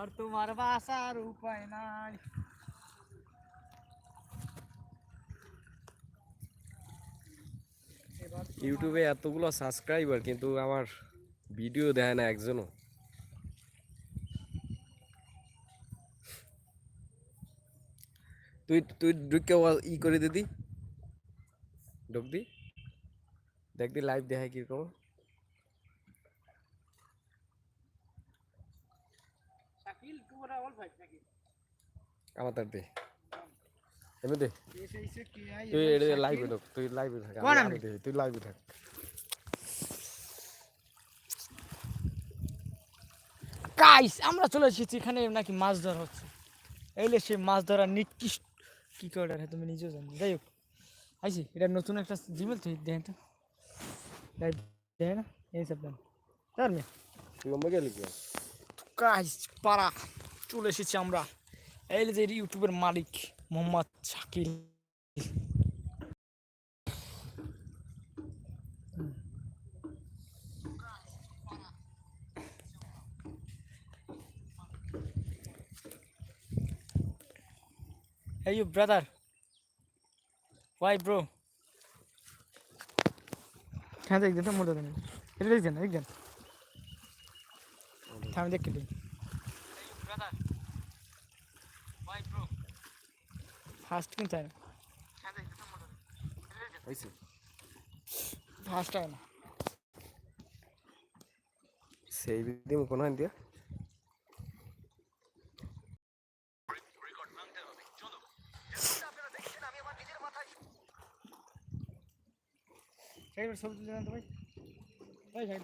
আর তোমার বাসার উপায় নাই। ইউটিউবে এতগুলো সাবস্ক্রাইবার, কিন্তু আমার ভিডিও দেয় না একজনও। তুই তুই ঢুকে ই করে দিদি ঢুক দি। দেখ দি লাইভ দেখায় কীরকম শাকিল তোমরা অল ভাই শাকিল আমার তার দে। এমনি দে। এসে এসে কে আই তুই এটা লাইভে শাকিল? তুই লাইভে থাক কোন আমি- আমি? আমি দেখি তুই লাইভে থাক। গাইস আমরা চলে এসেছি এখানে নাকি মাছ ধরা হচ্ছে। এইলে সে মাছ ধরা নিকৃষ্ট কি করে রে তুমি নিজেও জানো? যাই হোক আইসি এটা নতুন একটা জিমেল তুই দেখেন তো। দেখে না? এই সব দেন। তার মে তুই গেলি কি পাড়া, চলে এসেছি আমরা এই যে ইউটিউবের মালিক Mohammad Shakil Hey brother. Why, bro? হ্যাঁ দেখ মোটা দেন এটা দেখ দেন দেখ দেন আমি দেখতে দিই ফার্স্ট কিন্তু হয় হইছে। ফার্স্ট হয় না। সেই কোন হান দিয়া। সাইড সবজি দেন তো ভাই ভাই।